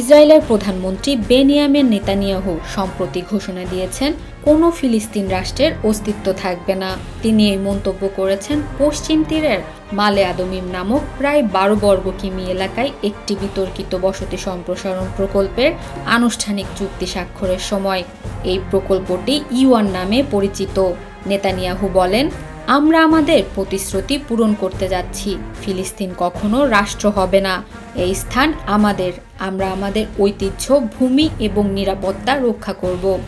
ইসরায়েলের প্রধানমন্ত্রী বেনিয়ামের নেতানিয়াহু সম্প্রতি ঘোষণা দিয়েছেন, কোনো ফিলিস্তিন রাষ্ট্রের অস্তিত্ব থাকবে না। তিনি এই মন্তব্য করেছেন, পশ্চিম তীরের মালে আদমিম নামক প্রায় বারো বর্গ কিমি এলাকায় একটি বিতর্কিত বসতি সম্প্রসারণ প্রকল্পের আনুষ্ঠানিক চুক্তি স্বাক্ষরের সময়। এই প্রকল্পটি ইউয়ান নামে পরিচিত। নেতানিয়াহু বলেন আমরা আমাদের প্রতিশ্রুতি পূরণ করতে যাচ্ছি। ফিলিস্তিন কখনো রাষ্ট্র হবে না। এই স্থান আমাদের। আমরা আমাদের ঐতিহ্য, ভূমি এবং নিরাপত্তা রক্ষা করব।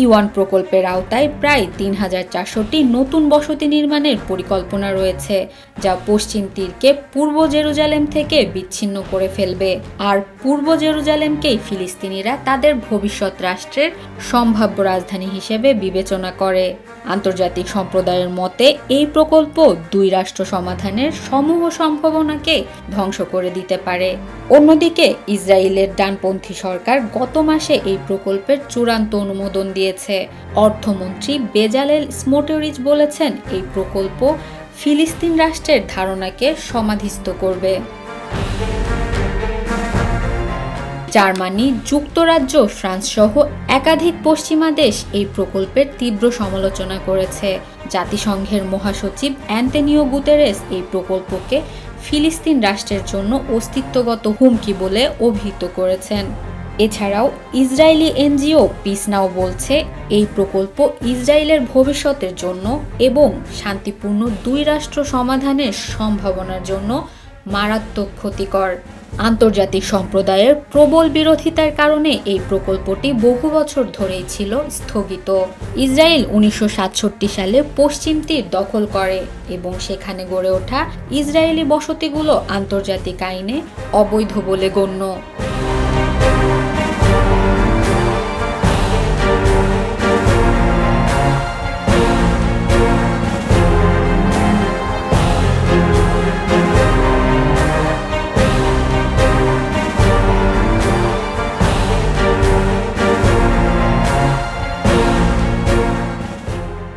ই ওয়ান প্রকল্পের আওতায় প্রায় তিন হাজার চারশোটি নতুন বসতি নির্মাণের পরিকল্পনা রয়েছে, যা পশ্চিম তীরকে পূর্ব জেরুজালেম থেকে বিচ্ছিন্ন করে ফেলবে। আর পূর্ব জেরুজালেমকেই ফিলিস্তিনিরা তাদের ভবিষ্যৎ রাষ্ট্রের সম্ভাব্য রাজধানী হিসেবে বিবেচনা করে। আন্তর্জাতিক সম্প্রদায়ের মতে, এই প্রকল্প দুই রাষ্ট্র সমাধানের সমূহ সম্ভাবনাকে ধ্বংস করে দিতে পারে। অন্যদিকে, ইসরায়েলের ডানপন্থী সরকার গত মাসে এই প্রকল্পের চূড়ান্ত অনুমোদন দিয়েছে। অর্থমন্ত্রী বেজালেল স্মোটোরিচ বলেছেন, এই প্রকল্প ফিলিস্তিন রাষ্ট্রের ধারণাকে সমাধিস্থ করবে। জার্মানি, যুক্তরাজ্য, ফ্রান্স সহ একাধিক পশ্চিমা দেশ এই প্রকল্পের তীব্র সমালোচনা করেছে। জাতিসংঘের মহাসচিব অ্যান্টনিও গুতেরেস এই প্রকল্পকে ফিলিস্তিন রাষ্ট্রের জন্য অস্তিত্বগত হুমকি বলে অভিহিত করেছেন। এছাড়াও ইসরায়েলি এনজিও পিস নাও বলছে, এই প্রকল্প ইসরায়েলের ভবিষ্যতের জন্য এবং শান্তিপূর্ণ দুই রাষ্ট্র সমাধানের সম্ভাবনার জন্য মারাত্মক ক্ষতিকর। আন্তর্জাতিক সম্প্রদায়ের প্রবল বিরোধিতার কারণে এই প্রকল্পটি বহু বছর ধরেই ছিল স্থগিত। ইসরায়েল উনিশশো সাতষট্টি সালে পশ্চিম তীর দখল করে এবং সেখানে গড়ে ওঠা ইসরায়েলি বসতিগুলো আন্তর্জাতিক আইনে অবৈধ বলে গণ্য।